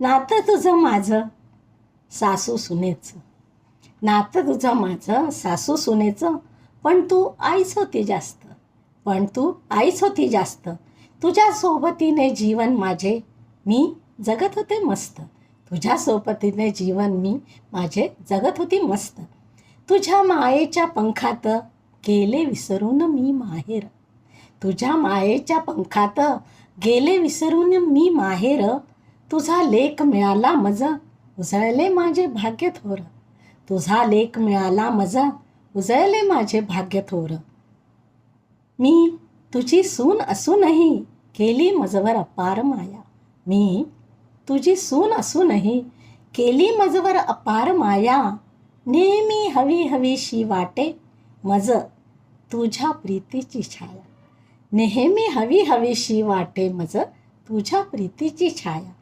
नातं तुझं माझं सासू सुनेचं. नातं तुझं माझं सासू सुनेचं पण तू आईच होती जास्त. पण तू आईच होती जास्त. तुझ्या सोबतीने जीवन माझे मी जगत होते मस्त. तुझ्या सोबतीने जीवन मी माझे जगत होती मस्त. तुझ्या मायेच्या पंखात गेले विसरून मी माहेर. तुझ्या मायेच्या पंखात गेले विसरून मी माहेर. तुझा लेख मिळाला मज उजळले माझे भाग्य थोर. तुझा लेख मिळाला मज उजळले माझे भाग्य थोर. मी तुझी सून असूनही केली मजवर अपार माया. मी तुझी सून असूनही केली मजवर अपार माया. नेहमी हवी हवीशी वाटे मज तुझ्या प्रीतीची छाया. नेहमी हवी हवीशी वाटे मज तुझ्या प्रीतीची छाया.